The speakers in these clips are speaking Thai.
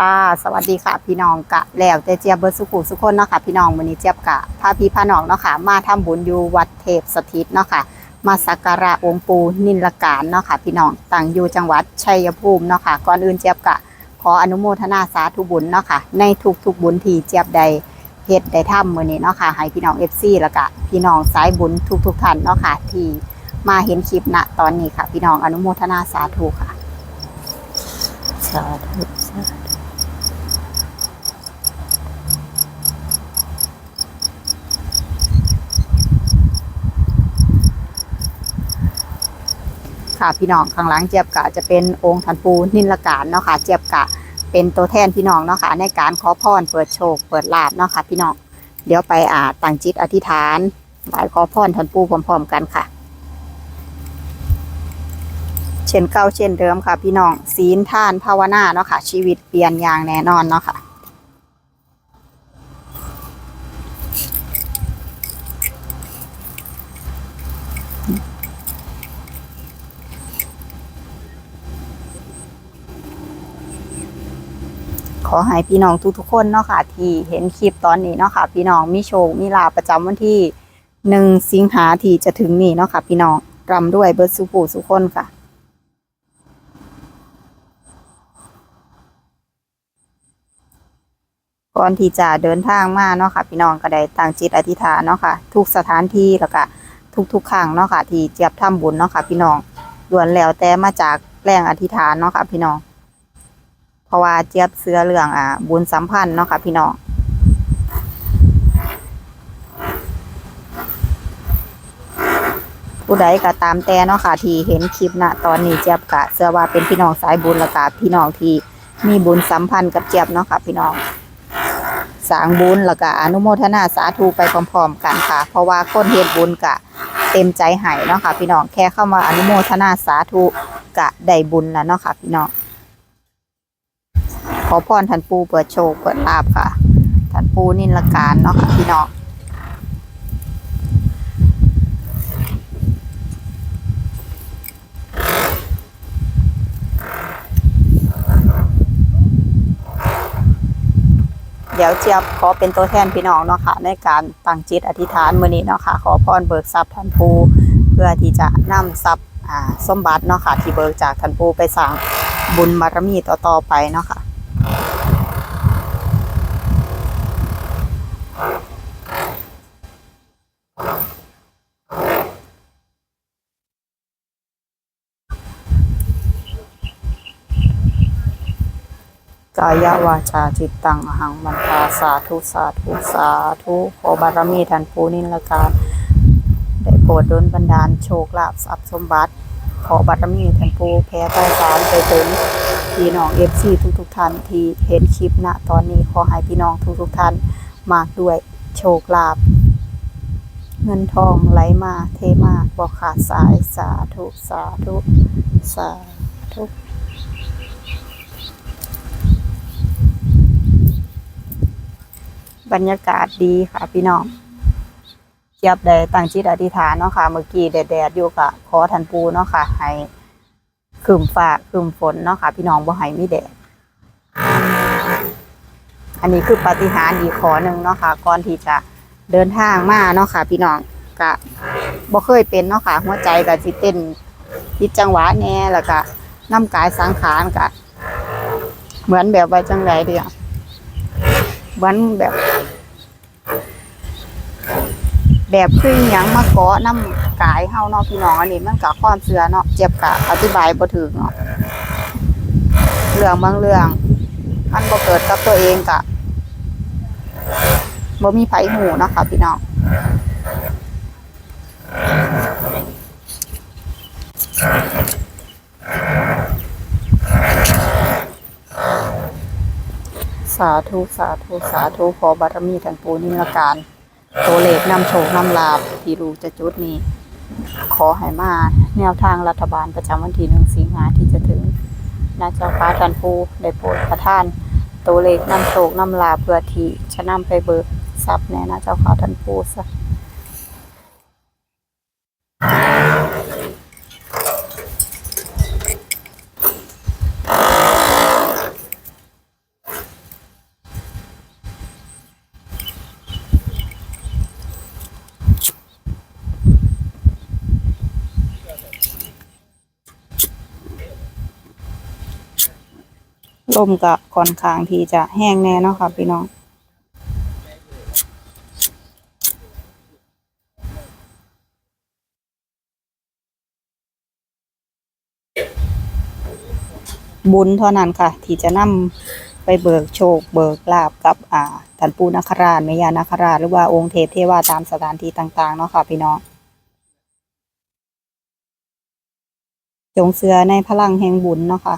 ค่ะ สวัสดีค่ะ พี่น้องกะแล้วแต่เจี๊ยบเบิร์สุขุสุคนเนาะค่ะพี่น้องวันนี้เจี๊ยบกะพาพี่พาน้องเนาะค่ะมาทำบุญอยู่วัดเทพสถิตเนาะค่ะ มาสักการะองค์ปูนิลการเนาะค่ะพี่น้องตั้งอยู่จังหวัดชัยภูมิเนาะค่ะก่อนอื่นเจี๊ยบกะ ขออนุโมทนาสาธุบุญเนาะค่ะในทุกๆบุญที่เจี๊ยบใดเฮ็ดได้ทำมื้อนี้เนาะค่ะให้พี่น้อง FC แล้วก็พี่น้องสายบุญทุกๆท่านเนาะค่ะที่มาเห็นคลิปณตอนนี้ค่ะ พี่น้องอนุโมทนาสาธุค่ะสาธุ ค่ะพี่น้องข้างหลังเจี๊ยบกะจะเป็นองค์ทันปูนิลการเนาะค่ะเจี๊ยบกะเป็นตัวแทนพี่น้องเนาะค่ะในการขอพรเปิดโชคเปิดลาบเนาะค่ะพี่น้องเดี๋ยวไปอ่าตั้งจิตอธิษฐานไหว้ขอพรทันปูพร้อมๆกันค่ะ เช่นเก่าเช่นเดิมค่ะ พี่น้องศีลท่านภาวนาเนาะค่ะ ชีวิตเปลี่ยนอย่างแน่นอนเนาะค่ะ ขอให้พี่น้องทุกๆคนเนาะค่ะ ที่เห็นคลิปตอนนี้เนาะค่ะ พี่น้องมีโชคมีลาประจำวันที่หนึ่งสิงหาที่จะถึงนี้เนาะค่ะ พี่น้องรำด้วยเบิร์ดสุปูสุคนค่ะก่อนที่จะเดินทางมาเนาะค่ะ พี่น้องก็ได้ตั้งจิตอธิษฐานเนาะค่ะ ทุกสถานที่แล้วก็ทุกๆครั้งเนาะค่ะ ที่เจียบทำบุญเนาะค่ะ พี่น้องล้วนแล้วแต่มาจากแรงอธิษฐานเนาะค่ะ พี่น้อง เพราะว่าเจี๊ยบเสื้อเรื่องอ่าบุญสัมพันธ์เนาะค่ะพี่น้องผู้ใดก็ตามแต่เนาะค่ะที่เห็นคลิปนะตอนนี้เจี๊ยบกะเสื้อว่าเป็นพี่น้องสายบุญละกะพี่น้องที่มีบุญสัมพันธ์กับเจี๊ยบเนาะค่ะพี่น้องสางบุญแล้วก็อนุโมทนาสาธุไปพร้อมๆกันค่ะ เพราะว่าคนเฮ็ดบุญกะเต็มใจให้เนาะค่ะ พี่น้องแค่เข้ามาอนุโมทนาสาธุกะได้บุญแล้วเนาะค่ะ พี่น้อง ขอพรท่านปูเปิดโชคเปิดลาบค่ะท่านปูนิลการเนาะค่ะพี่น้องเดี๋ยวเจี๊ยบขอเป็นตัวแทนพี่น้องเนาะค่ะในการตั้งจิตอธิษฐานมื้อนี้เนาะค่ะขอพรเบิกทรัพย์ท่านปูเพื่อที่จะนำทรัพย์สมบัติเนาะค่ะที่เบิกจากท่านปูไปสร้างบุญบารมีต่อๆไปเนาะค่ะ กายวาจาจิตตังหังมันตาสาธุสาธุสาธุขอบารมีท่านปูนิลการได้โปรดดลบันดาลโชคลาภทรัพย์สมบัติ ขอบารมีท่านปูแผ่ไพศาลไปถึงพี่น้องเอฟซีทุกทุกท่านที่เห็นคลิปณตอนนี้ขอให้พี่น้องทุกทุกท่านมากด้วยโชคลาภเงินทองไหลมาเทมาบอกขาดสายสาธุสาธุสาธุ บรรยากาศดีค่ะพี่น้องเจี๊ยบได้ตั้งจิตอธิษฐานเนาะค่ะ เมื่อกี้แดดๆอยู่กะขอทันปูเนาะค่ะ ให้คืมฟ้าคืมฝนเนาะค่ะ พี่น้องบ่ให้มีแดด อันนี้คือปฏิหารอีกขอหนึ่งเนาะค่ะ ก่อนที่จะเดินทางมาเนาะค่ะ พี่น้องกะบ่เคยเป็นเนาะค่ะ หัวใจก็สิเต้นผิดจังหวะแน่แล้วก็น้ำกายสังขารกะเหมือนแบบว่าจังไรเดียว เหมือนแบบ แบบคือหยังมาเกาะน้ำกายเฮาเนาะพี่น้องอันนี้มันกับความเสื่อเนาะเจ็บกะอธิบายบ่ถึงเนาะเรื่องบางเรื่อง มันบ่เกิดกับตัวเองกะบ่มีไผหูเนาะค่ะพี่น้อง สาธุสาธุสาธุขอบารมีท่านปูนิรการ ตัวเลขนำโชคนำลาบที่รู้จะจุดนี้ ขอให้มาแนวทางรัฐบาลประจำวันที่หนึ่งสิงหาที่จะถึงนาเจ้าฟ้าทันปูได้โปรดประทาน ตัวเลขนำโชคนำลาบเพื่อที่จะนำไปเบิกทรัพย์แน่นะเจ้าฟ้าทันปูซะ ลมก็ค่อนข้างที่จะแห้งแน่เนาะค่ะพี่น้องบุญเท่านั้นค่ะ ที่จะนำไปเบิกโชค เบิกลาบกับอ่าท่านปูนาคราชแม่ยานาคราชหรือว่าองค์เทพเทวาตามสถานที่ต่างๆเนาะค่ะพี่น้องจงเสือในพลังแห่งบุญเนาะค่ะ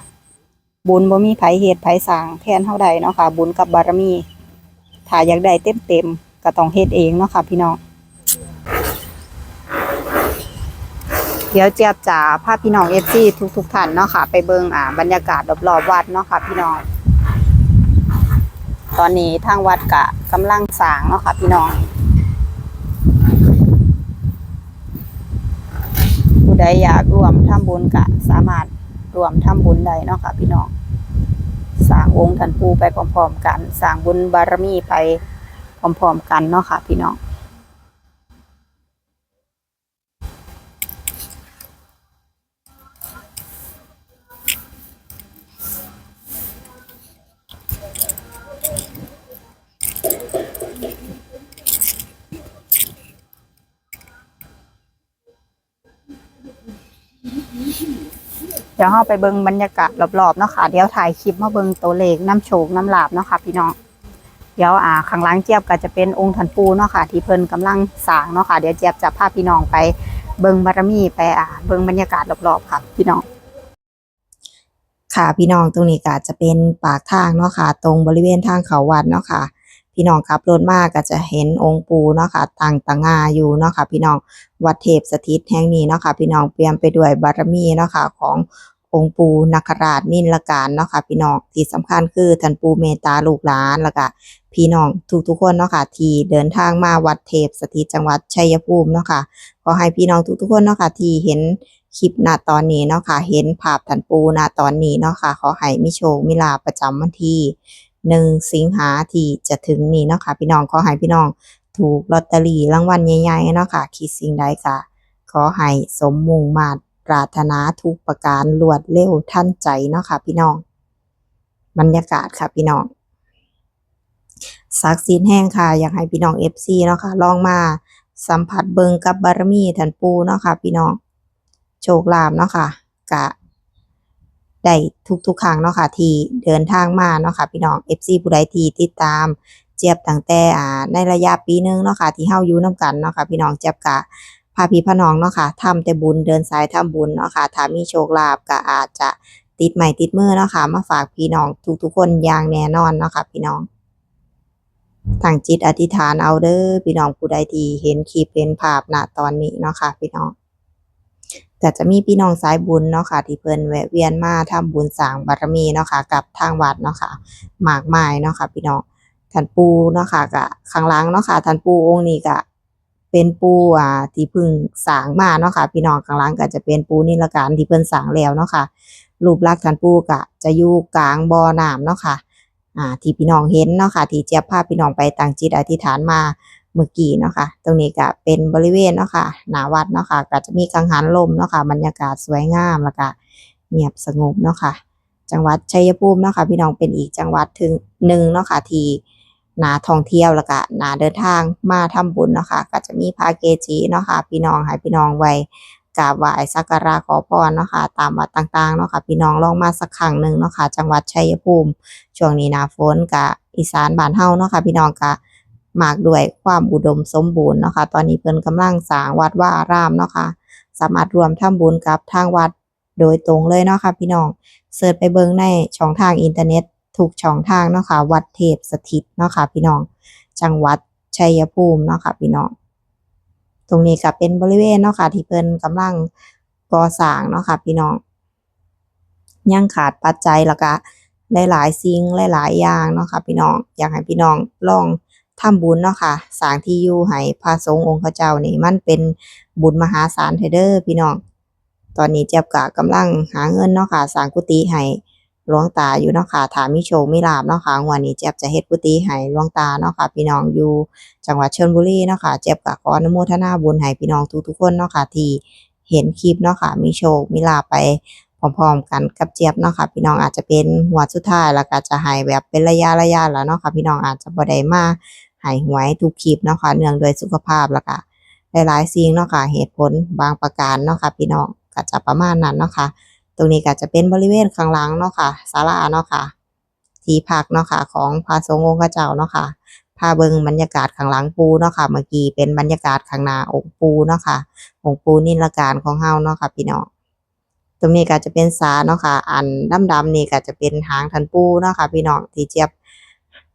บุญบ่มีไผเหตุไผสร้างแทนเท่าใดเนาะค่ะ บุญกับบารมีถ้าอยากได้เต็มๆก็ต้องเฮ็ดเองเนาะค่ะ พี่น้อง เดี๋ยวเจี๊ยบจะพาพี่น้องเอฟซีทุกๆท่านเนาะค่ะ ไปเบิ่งอ่าบรรยากาศรอบๆวัดเนาะค่ะ พี่น้อง ตอนนี้ทางวัดกะกำลังสร้างเนาะค่ะ พี่น้องผู้ใดอยากร่วมทำบุญกะสามารถ รวมทำบุญได้เนาะค่ะพี่น้องสร้างองค์ท่านปูไปพร้อมๆกันสร้างบุญบารมีไปพร้อมๆกันเนาะค่ะพี่น้องเดี๋ยวเราไปเบิ่งบรรยากาศรอบๆเนาะค่ะเดี๋ยวถ่ายคลิปมาเบิ่งตัวเลขน้ำโชคน้ำลาบเนาะค่ะพี่น้องเดี๋ยวอ่าข้างล่างเจี๊ยบก็จะเป็นองค์ทันปูเนาะค่ะ ที่เพิ่นกำลังสร้างเนาะค่ะเดี๋ยวเจี๊ยบจะพาพี่น้องไปเบิ่งบารมีไปอ่าเบิ่งบรรยากาศรอบๆค่ะ พี่น้องค่ะพี่น้องตรงนี้ก็จะเป็นปากทางเนาะค่ะ ตรงบริเวณทางเขาวัดเนาะค่ะ พี่น้องขับรถมากก็จะเห็นองค์ปูเนาะค่ะตั้งต่างาอยู่เนาะค่ะ พี่น้องวัดเทพสถิตแห่งนี้เนาะค่ะ พี่น้องเปลี่ยมไปด้วยบารมีเนาะค่ะของ องค์ปู่นาคราชนินละการเนาะค่ะพี่น้องที่สำคัญคือท่านปู่เมตตาลูกหลานแล้วก็พี่น้องทุกๆคนเนาะค่ะ ที่เดินทางมาวัดเทพสถิตจังหวัดชัยภูมิเนาะค่ะขอให้พี่น้องทุกๆคนเนาะค่ะที่เห็นคลิปณตอนนี้เนาะค่ะ เห็นภาพทันปูณตอนนี้เนาะค่ะ ขอให้มีโชคมีลาประจำวันที่หนึ่งสิงหาที่จะถึงนี้เนาะค่ะ พี่น้องขอให้พี่น้องถูกลอตเตอรี่รางวัลใหญ่ๆเนาะค่ะคิดสิ่งใดก็ขอให้สมมุ่งมาตร ปรารถนาทุกประการรวดเร็วทันใจเนาะค่ะพี่น้อง บรรยากาศค่ะพี่น้องศักดิ์สิทธิ์แห้งค่ะ อยากให้พี่น้องเอฟซีเนาะค่ะ ลองมาสัมผัสเบิงกับบารมีทันปูเนาะค่ะ พี่น้อง โชคลาภเนาะค่ะกะได้ทุกๆครั้งเนาะค่ะ ที่เดินทางมาเนาะค่ะ พี่น้อง FC ผู้ใดที่ติดตามเจี๊ยบตั้งแต่อ่าในระยะปีหนึงเนาะค่ะ ที่เฮาอยู่นํกันเนาะค่ะ พี่น้องเจี๊ยบกะ พาพี่พน้องเนาะค่ะทำแต่บุญเดินสายทำบุญเนาะค่ะถ้ามีโชคลาภก็อาจจะติดใหม่ติดมือเนาะค่ะมาฝากพี่น้องทุกๆคนอย่างแน่นอนเนาะค่ะพี่น้องตั้งจิตอธิษฐานเอาเด้อพี่น้องผู้ใดที่เห็นคลิปเห็นภาพณตอนนี้เนาะค่ะพี่น้องแต่จะมีพี่น้องสายบุญเนาะค่ะที่เพิ่นแวะเวียนมาทำบุญสร้างบารมีเนาะค่ะกับทางวัดเนาะค่ะมากมายเนาะค่ะพี่น้องท่านปูเนาะค่ะก็ข้างหลังเนาะค่ะท่านปูองค์นี้ก็ เป็นปูอ่าที่เพิ่งสางมาเนาะค่ะ พี่น้องข้างหลังก็จะเป็นปู่นิรการที่เพิ่นสางแล้วเนาะค่ะรูปลักษณ์ท่านปูก็จะอยู่กลางบ่อน้ำเนาะค่ะอ่าที่พี่น้องเห็นเนาะค่ะที่เจี๊ยบพาพี่น้องไปตั้งจิตอธิษฐานมาเมื่อกี้เนาะค่ะ ตรงนี้ก็เป็นบริเวณเนาะค่ะหน้าวัดเนาะค่ะก็จะมีกังหันลมเนาะค่ะบรรยากาศสวยงามแล้วก็เงียบสงบเนาะค่ะ จังหวัดชัยภูมิเนาะค่ะพี่น้องเป็นอีกจังหวัดถึงหนึ่งเนาะค่ะที่ นาท่องเที่ยวแล้วก็นาเดินทางมาทำบุญเนาะค่ะก็จะมีพระเกจิเนาะค่ะพี่น้องให้พี่น้องไว้กราบไหว้สักการะขอพรเนาะค่ะตามวัดต่างๆเนาะค่ะพี่น้องลองมาสักครั้งหนึ่งเนาะค่ะจังหวัดชัยภูมิ ช่วงนี้นาฝนกับอีสานบ้านเฮาเนาะค่ะพี่น้องก็มากด้วยความอุดมสมบูรณ์เนาะค่ะตอนนี้เพิ่นกำลังสร้างวัดว่ารามเนาะค่ะสามารถรวมทำบุญกับทางวัดโดยตรงเลยเนาะค่ะพี่น้องเสิร์ชไปเบิ่งในช่องทางอินเทอร์เน็ต ทุกช่องทางเนาะค่ะวัดเทพสถิตเนาะค่ะพี่น้อง จังหวัดชัยภูมิเนาะค่ะพี่น้อง ตรงนี้ก็เป็นบริเวณเนาะค่ะที่เพิ่นกำลังก่อสร้างเนาะค่ะพี่น้องยังขาดปัจจัยแล้วก็หลายๆสิ่งหลายๆอย่างเนาะค่ะพี่น้องอยากให้พี่น้องลองทำบุญเนาะค่ะสร้างที่อยู่ให้พระสงฆ์องค์เจ้านี่มันเป็นบุญมหาศาลเทเด้อพี่น้อง ตอนนี้เจี๊ยบกะกำลังหาเงินเนาะค่ะสร้างกุฏิให้ หลวงตาอยู่เนาะค่ะถามีโชคมีลาภเนาะค่ะงวดนี้เจี๊ยบจะเฮ็ดกุฏิให้หลวงตาเนาะค่ะพี่น้องอยู่จังหวัดชลบุรีเนาะค่ะเจี๊ยบกะขออนุโมทนาบุญให้พี่น้องทุกๆคนเนาะค่ะที่เห็นคลิปเนาะค่ะมีโชคมีลาไปพร้อมๆกันกับเจี๊ยบเนาะค่ะพี่น้องอาจจะเป็นหัวสุดท้ายแล้วก็จะให้แบบเป็นระยะระยะแล้วเนาะค่ะพี่น้องอาจจะบ่ได้มาให้หวยทุกคลิปเนาะค่ะเนื่องด้วยสุขภาพแล้วก็หลายๆสิ่งเนาะค่ะเหตุผลบางประการเนาะค่ะพี่น้องก็จะประมาณนั้นเนาะค่ะ ตรงนี้ก็จะเป็นบริเวณข้างหลังเนาะค่ะศาลาเนาะค่ะที่พักเนาะค่ะของพระสงฆ์องค์เจ้าเนาะค่ะพาเบิงบรรยากาศข้างหลังปูเนาะค่ะเมื่อกี้เป็นบรรยากาศข้างหน้าองค์ปูเนาะค่ะองค์ปูนิลการของเฮาเนาะค่ะพี่น้องตรงนี้ก็จะเป็นสาเนาะค่ะ อันดำๆนี่ก็จะเป็นหางทันปูเนาะค่ะพี่น้องที่เจี๊ยบ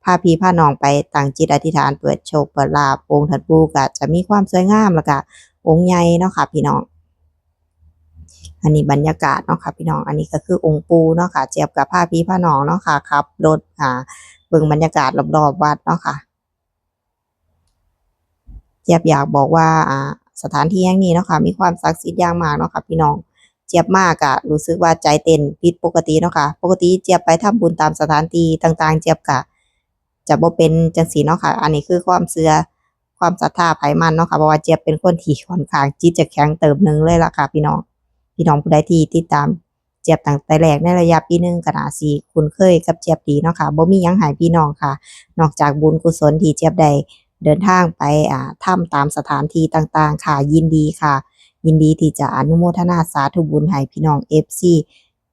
พาพี่พาน้องไปตั้งจิตอธิษฐานเปิดโชคเปิดลาภองค์ทันปูก็จะมีความสวยงามแล้วก็องค์ใหญ่เนาะค่ะพี่น้อง อันนี้บรรยากาศเนาะค่ะพี่น้อง อันนี้ก็คือองค์ปูเนาะค่ะ เจี๊ยบกับพาพี่พาน้องเนาะค่ะขับรถค่ะเบิ่งบรรยากาศรอบๆวัดเนาะค่ะ เจี๊ยบอยากบอกว่าอ่าสถานที่แห่งนี้เนาะค่ะ มีความศักดิ์สิทธิ์อย่างมากเนาะค่ะพี่น้อง เจี๊ยบมากอะรู้สึกว่าใจเต้นผิดปกติเนาะค่ะ ปกติเจี๊ยบไปทำบุญตามสถานที่ต่าง ๆ เจี๊ยบกะจะบ่เป็นจังซี่เนาะค่ะ อันนี้คือความเชื่อความศรัทธาไผมันเนาะค่ะเพราะว่าเจี๊ยบเป็นคนที่ค่อนข้างจิตจะแข็งเติบหนึ่งเลยล่ะค่ะพี่น้อง พี่น้องผู้ใดที่ติดตามเจี๊ยบตั้งแต่แรกในระยะปีหนึ่งก็น่าสิคุ้นเคยกับเจี๊ยบดีเนาะค่ะบ่มียังให้พี่น้องค่ะ นอกจากบุญกุศลที่เจี๊ยบได้เดินทางไปอ่าทำตามสถานที่ต่างๆ ค่ะยินดีค่ะ ยินดีที่จะอนุโมทนาสาธุบุญให้พี่น้อง FC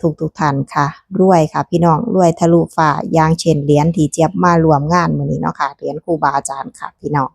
ทุกทุกท่านค่ะ รวยค่ะ พี่น้องรวยทะลุฟ้ายางเช่นเหรียญที่เจี๊ยบมารวมงานมือนี้เนาะค่ะเหรียญครูบาอาจารย์ค่ะพี่น้อง